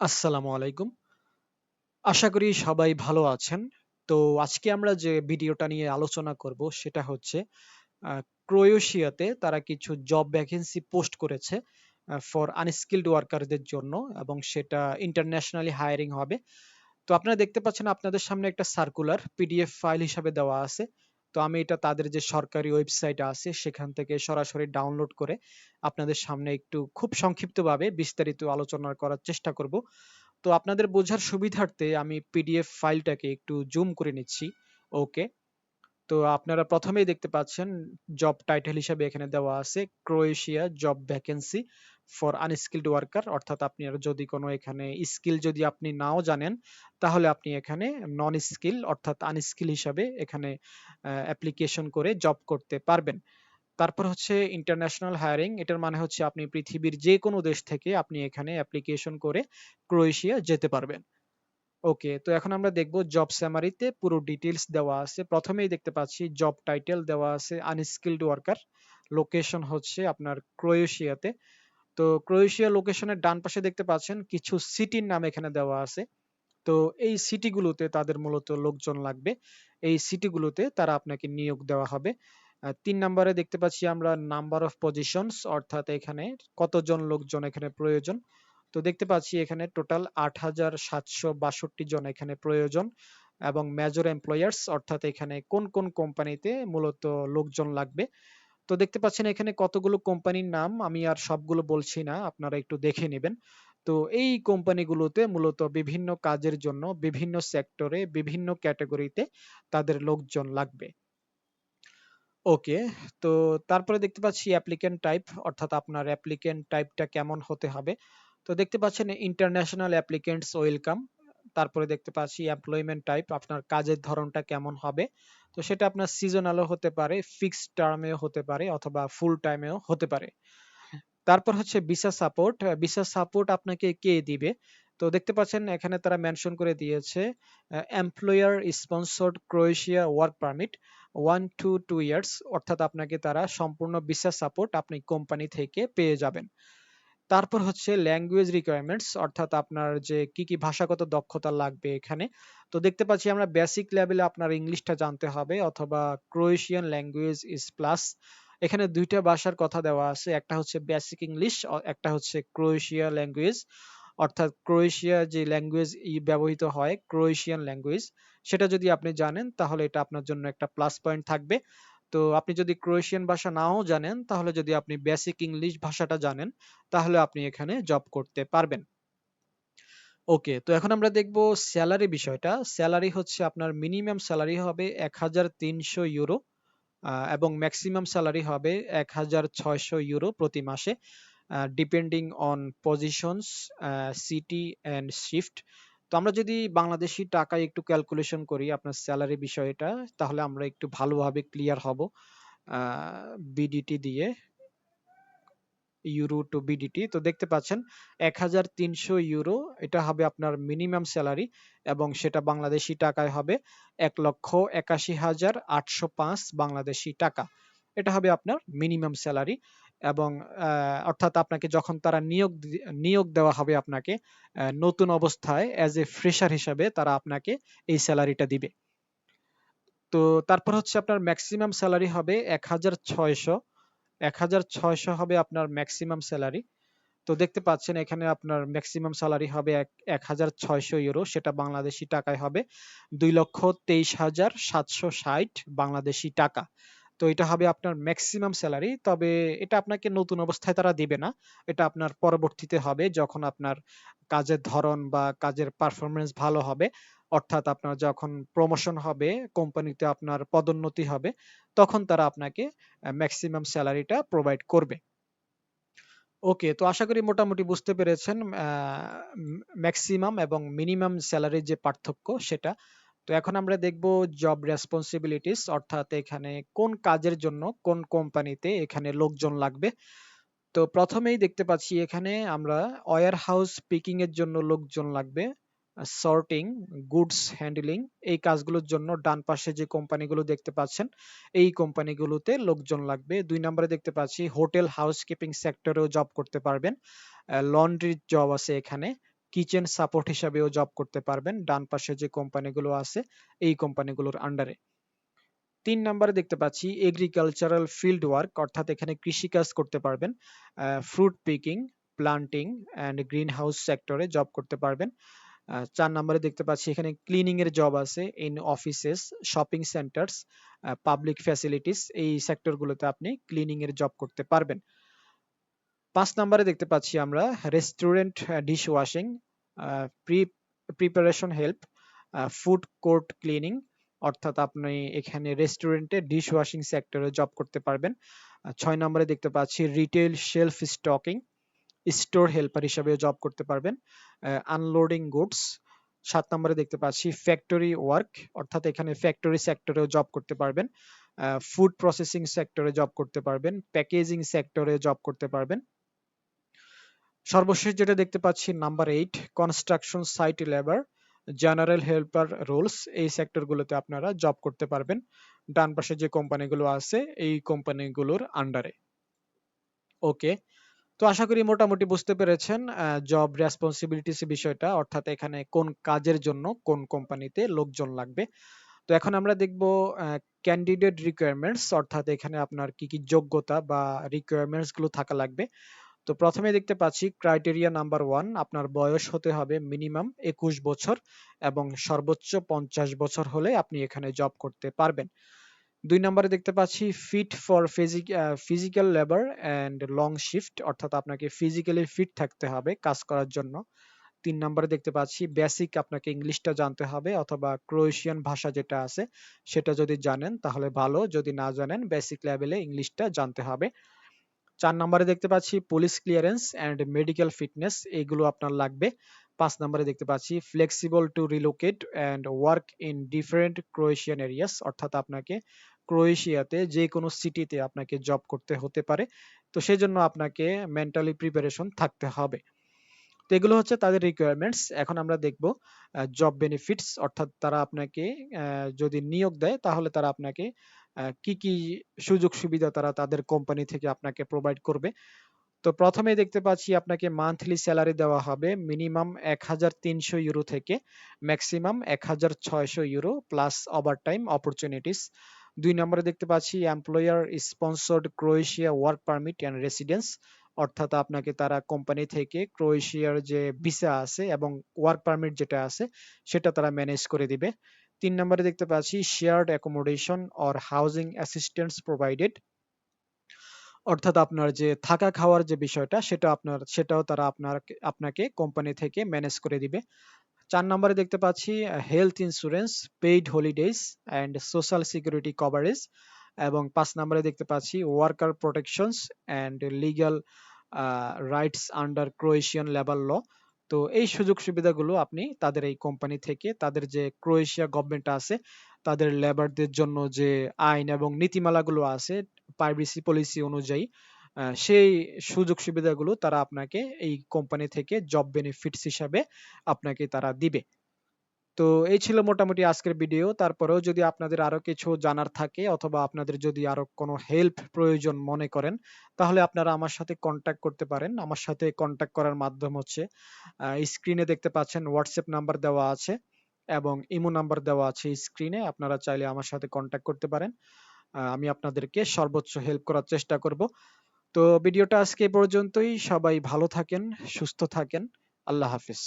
আসসালামু আলাইকুম। আশা করি সবাই ভালো আছেন। তো আজকে আমরা যে ভিডিওটা নিয়ে আলোচনা করব সেটা হচ্ছে ক্রোয়েশিয়াতে তারা কিছু জব ভ্যাকেন্সি পোস্ট করেছে ফর আনস্কিলড ওয়ার্কারদের জন্য এবং সেটা ইন্টারন্যাশনালি হায়ারিং হবে। তো আপনারা দেখতে পাচ্ছেন আপনাদের সামনে একটা সার্কুলার পিডিএফ ফাইল হিসাবে দেওয়া আছে। তো আমি এটা তাদের যে সরকারি ওয়েবসাইট আছে, সেখান থেকে সরাসরি ডাউনলোড করে আপনাদের সামনে একটু খুব সংক্ষিপ্তভাবে বিস্তারিত আলোচনা করার চেষ্টা করব। তো আপনাদের বোঝার সুবিধার্থে আমি পিডিএফ ফাইলটাকে একটু জুম করে নিচ্ছি। ওকে। তো আপনারা প্রথমেই দেখতে পাচ্ছেন জব টাইটেল হিসাবে এখানে দেওয়া আছে Croatia job vacancy for unskilled worker অর্থাৎ আপনার যদি কোনো এখানে স্কিল যদি আপনি নাও জানেন, তাহলে আপনি এখানে নন স্কিল অর্থাৎ আনস্কিল হিসাবে এখানে অ্যাপ্লিকেশন করে জব করতে পারবেন। তারপর হচ্ছে ইন্টারন্যাশনাল হায়ারিং এটার মানে হচ্ছে আপনি পৃথিবীর যে কোনো দেশ থেকে আপনি এখানে অ্যাপ্লিকেশন করে ক্রোয়েশিয়া যেতে পারবেন। ওকে তো এখন আমরা দেখব জব সামারিতে পুরো ডিটেলস দেওয়া আছে। প্রথমেই দেখতে পাচ্ছি জব টাইটেল দেওয়া আছে আনস্কিলড ওয়ার্কার। লোকেশন হচ্ছে আপনার ক্রোয়েশিয়াতে। তো ক্রোয়েশিয়া লোকেশনের ডান পাশে দেখতে পাচ্ছেন কিছু সিটির নাম এখানে দেওয়া আছে। তো এই সিটিগুলোতে তাদের মূলত লোকজন লাগবে। এই সিটিগুলোতে তারা আপনাকে নিয়োগ দেওয়া হবে। তিন ৩ নাম্বারে দেখতে পাচ্ছি আমরা নাম্বার অফ পজিশনস অর্থাৎ এখানে কতজন লোকজন এখানে প্রয়োজন। তো দেখতে পাচ্ছি এখানে টোটাল ৮৭৬২ জন এখানে প্রয়োজন এবং মেজর এমপ্লয়ার্স অর্থাৎ এখানে কোন, কোন কোম্পানিতে মূলত লোকজন লাগবে। তো দেখতে পাচ্ছেন এখানে কতগুলো কোম্পানির নাম আমি আর সবগুলো বলছি না, আপনারা একটু দেখে নেবেন তো এই কোম্পানিগুলোতে মূলত বিভিন্ন কাজের জন্য বিভিন্ন সেক্টরে বিভিন্ন ক্যাটেগরিতে তাদের লোকজন লাগবে। ওকে, তো তারপরে দেখতে পাচ্ছি অ্যাপ্লিকেন্ট টাইপ অর্থাৎ আপনার অ্যাপ্লিকেন্ট টাইপটা কেমন হতে হবে। তো দেখতে পাচ্ছেন ইন্টারন্যাশনাল অ্যাপ্লিকেন্টস ওয়েলকাম। তারপরে দেখতে পাচ্ছি এমপ্লয়মেন্ট টাইপ আপনার কাজের ধরনটা কেমন হবে। তো সেটা আপনার সিজনালও হতে পারে, ফিক্সড টার্মেও হতে পারে অথবা ফুল টাইমেও হতে পারে। তারপর হচ্ছে ভিসা সাপোর্ট, ভিসা সাপোর্ট আপনাকে কে দিবে? তো দেখতে পাচ্ছেন এখানে তারা মেনশন করে দিয়েছে employer sponsored Croatia work permit 1 to 2 years অর্থাৎ আপনাকে তারা সম্পূর্ণ ভিসা সাপোর্ট আপনি কোম্পানি থেকে পেয়ে যাবেন। তারপর হচ্ছে ল্যাঙ্গুয়েজ রিকোয়ারমেন্টস অর্থাৎ আপনার যে কি, কি ভাষাগত দক্ষতা লাগবে এখানে। তো দেখতে পাচ্ছি আমরা বেসিক লেভেলে আপনার ইংলিশটা জানতে হবে অথবা ক্রোয়েশিয়ান ল্যাঙ্গুয়েজ ইস প্লাস। এখানে ২ টা ভাষার কথা দেওয়া আছে। একটা হচ্ছে বেসিক ইংলিশ, একটা হচ্ছে ক্রোয়েশিয়া ল্যাঙ্গুয়েজ। অর্থাৎ ক্রোয়েশিয়া যে ল্যাঙ্গুয়েজ ব্যবহৃত হয় ক্রোয়েশিয়ান ল্যাঙ্গুয়েজ সেটা যদি আপনি জানেন তাহলে এটা আপনার জন্য একটা প্লাস পয়েন্ট থাকবে। তো আপনি যদি ক্রোয়েশিয়ান ভাষা নাও জানেন তাহলে যদি আপনি বেসিক ইংলিশ ভাষাটা জানেন তাহলে আপনি এখানে জব করতে পারবেন। ওকে, তো এখন আমরা দেখব সেলারি বিষয়টা। সেলারি হচ্ছে আপনার মিনিমাম সেলারি হবে ১৩০০ ইউরো এবং ম্যাক্সিমাম সেলারি হবে ১৬০০ ইউরো প্রতি মাসে। Depending on positions, city and shift. তো আমরা যদি বাংলাদেশী টাকায় একটু ক্যালকুলেশন করি আপনার সেলারি বিষয়টা তাহলে আমরা একটু ভালোভাবে ক্লিয়ার হব। বিডিটি দিয়ে। Euro to BDT. তো দেখতে পাচ্ছেন ১৩০০ ইউরো এটা হবে আপনার মিনিমাম স্যালারি এবং সেটা বাংলাদেশি টাকায় হবে ১,৮১,৮০৫ বাংলাদেশি টাকা। এটা হবে আপনার মিনিমাম সেলারি এবং অর্থাৎ আপনাকে যখন তারা নিয়োগ নিয়োগ দেওয়া হবে আপনাকে নতুন অবস্থায় অ্যাজ এ ফ্রেশার হিসাবে তারা আপনাকে এই সেলারিটা দিবে। তো তারপর হচ্ছে আপনার ম্যাক্সিমাম সেলারি হবে ১৬০০ ১৬০০ হবে আপনার ম্যাক্সিমাম সেলারি। তো দেখতে পাচ্ছেন এখানে আপনার ম্যাক্সিমাম স্যালারি হবে এক ১৬০০ ইউরো সেটা বাংলাদেশী টাকায় হবে ২,২৩,৭৬০ বাংলাদেশী টাকা। তো এটা হবে আপনার ম্যাক্সিমাম সেলারি। তবে এটা আপনাকে নতুন অবস্থায় তারা দিবে না। এটা আপনার পরবর্তীতে হবে যখন আপনার কাজের ধরন বা কাজের পারফরম্যান্স ভালো হবে। অর্থাৎ আপনার যখন প্রমোশন হবে, কোম্পানিতে আপনার পদোন্নতি হবে, তখন তারা আপনাকে ম্যাক্সিমাম সেলারিটা প্রোভাইড করবে। ওকে, তো আশা করি মোটামুটি বুঝতে পেরেছেন ম্যাক্সিমাম এবং মিনিমাম সেলারির যে পার্থক্য সেটা। তো এখন আমরা দেখব জব রেসপনসিবিলিটিস অর্থাৎ এখানে কোন কাজের জন্য কোন কোম্পানিতে এখানে লোকজন লাগবে। তো প্রথমেই দেখতে পাচ্ছি এখানে আমরা ওয়্যার হাউস পিকিং এর জন্য লোকজন লাগবে। সর্টিং, গুডস হ্যান্ডলিং এই কাজগুলোর জন্য ডান পাশে যে কোম্পানিগুলো দেখতে পাচ্ছেন, এই কোম্পানিগুলোতে লোকজন লাগবে। দুই নম্বরে দেখতে পাচ্ছি হোটেল হাউসকিপিং সেক্টরেও জব করতে পারবেন। লন্ড্রির জব আছে এখানে। কিচেন সাপোর্ট হিসাবেও জব করতে পারবেন। ডান পাশে যে কোম্পানিগুলো আছে, এই কোম্পানিগুলোর আন্ডারে তিন নম্বরে দেখতে পাচ্ছি এগ্রিকালচারাল ফিল্ড ওয়ার্ক অর্থাৎ এখানে কৃষিকাজ করতে পারবেন। Fruit picking planting and greenhouse সেক্টরে জব করতে পারবেন। চার নম্বরে দেখতে পাচ্ছি এখানে ক্লিনিং এর জব আছে in offices shopping centres public facilities এই সেক্টরগুলোতে আপনি ক্লিনিং এর জব করতে পারবেন। পাঁচ নম্বরে দেখতে পাচ্ছি আমরা restaurant dish washing pre preparation help food court cleaning অর্থাৎ আপনি এখানে রেস্টুরেন্টে ডিশ ওয়াশিং সেক্টরে জব করতে পারবেন। ছয় নম্বরে দেখতে পাচ্ছি retail shelf stocking store helper হিসাবে জব করতে পারবেন। আনলোডিং গুডস সাত নম্বরে দেখতে পাচ্ছি ফ্যাক্টরি ওয়ার্ক অর্থাৎ এখানে ফ্যাক্টরি সেক্টরেও জব করতে পারবেন। ফুড প্রসেসিং সেক্টরে জব করতে পারবেন প্যাকেজিং সেক্টরে জব করতে পারবেন। সর্বশেষ যেটা দেখতে পাচ্ছি number eight construction site labour general helper roles এই সেক্টরগুলোতে আপনারা জব করতে পারবেন। ডান পাশে যে কোম্পানিগুলো আছে, এই কোম্পানিগুলোর আন্ডারে ওকে তো আশা করি মোটামুটি বুঝতে পেরেছেন জব রেসপন্সিবিলিটিস বিষয়টা, অর্থাৎ এখানে কোন কাজের জন্য কোন কোম্পানিতে লোকজন লাগবে। তো এখন আমরা দেখব ক্যান্ডিডেট রিকোয়ারমেন্টস অর্থাৎ এখানে আপনার কি কি যোগ্যতা বা রিকোয়ারমেন্টসগুলো থাকা লাগবে। তো প্রথমে দেখতে পাচ্ছি ক্রাইটেরিয়া নাম্বার ওয়ান আপনার বয়স হতে হবে মিনিমাম একুশ বছর এবং সর্বোচ্চ পঞ্চাশ বছর হলে আপনি এখানে জব করতে পারবেন। দুই নম্বরে দেখতে পাচ্ছি fit for physical labour and long shift অর্থাৎ আপনাকে ফিজিক্যালি ফিট থাকতে হবে কাজ করার জন্য। তিন নম্বরে দেখতে পাচ্ছি বেসিক আপনাকে ইংলিশটা জানতে হবে অথবা ক্রোয়েশিয়ান ভাষা যেটা আছে সেটা যদি জানেন তাহলে ভালো, যদি না জানেন বেসিক লেভেলে ইংলিশটা জানতে হবে। চার নম্বরে দেখতে পাচ্ছি police clearance and medical fitness এইগুলো আপনার লাগবে। পাঁচ নম্বরে দেখতে পাচ্ছি flexible to relocate and work in different Croatian areas অর্থাৎ আপনাকে ক্রোয়েশিয়াতে যে কোনো সিটিতে আপনাকে জব করতে হতে পারে। তো সেই জন্য আপনাকে মেন্টালি প্রিপারেশন থাকতে হবে। তো এগুলো হচ্ছে তাদের রিকোয়ারমেন্টস এখন আমরা দেখব জব বেনিফিটস অর্থাৎ তারা আপনাকে যদি নিয়োগ দেয়, তাহলে তারা আপনাকে কি কি সুযোগ সুবিধা তারা তাদের কোম্পানি থেকে আপনাকে প্রোভাইড করবে? তো প্রথমে দেখতে পাচ্ছি আপনাকে মান্থলি স্যালারি দেওয়া হবে মিনিমাম এক হাজার তিনশো ইউরো থেকে ম্যাক্সিমাম এক হাজার ছয়শো euro plus overtime opportunities দুই নম্বরে দেখতে পাচ্ছি employer sponsored Croatia work permit and residence অর্থাৎ আপনাকে তারা কোম্পানি থেকে ক্রোয়েশিয়ার যে ভিসা আছে এবং ওয়ার্ক পারমিট যেটা আছে, সেটা তারা ম্যানেজ করে দিবে। তিন নম্বরে দেখতে পাচ্ছি shared accommodation or housing assistance provided অর্থাৎ আপনার যে থাকা খাওয়ার যে বিষয়টা, সেটা আপনার, সেটাও তারা আপনার আপনাকে কোম্পানি থেকে ম্যানেজ করে দিবে। চার নম্বরে দেখতে পাচ্ছি health insurance paid holidays and social security coverage এবং পাঁচ নম্বরে দেখতে পাচ্ছি worker protections and legal rights under Croatian labour law তো এই সুযোগ সুবিধাগুলো আপনি তাদের এই কোম্পানি থেকে, তাদের যে ক্রোয়েশিয়া গভর্নমেন্ট আছে, তাদের লেবারদের জন্য যে আইন এবং নীতিমালাগুলো আছে প্রাইভেসি পলিসি অনুযায়ী সেই সুযোগ সুবিধাগুলো তারা আপনাকে এই কোম্পানি থেকে জব বেনিফিটস হিসাবে আপনাকে তারা দিবে। তো এই ছিল মোটামুটি আজকের ভিডিও তারপরেও যদি আপনাদের আরও কিছু জানার থাকে অথবা আপনাদের যদি আরও কোনো হেল্প প্রয়োজন মনে করেন, তাহলে আপনারা আমার সাথে কন্ট্যাক্ট করতে পারেন। আমার সাথে কন্ট্যাক্ট করার মাধ্যম হচ্ছে স্ক্রিনে দেখতে পাচ্ছেন হোয়াটসঅ্যাপ নাম্বার দেওয়া আছে এবং ইমো নাম্বার দেওয়া আছে স্ক্রিনে আপনারা চাইলে আমার সাথে কন্ট্যাক্ট করতে পারেন। আমি আপনাদেরকে সর্বোচ্চ হেল্প করার চেষ্টা করব। তো ভিডিওটা আজকে পর্যন্তই। সবাই ভালো থাকেন, সুস্থ থাকেন। আল্লাহ হাফিজ।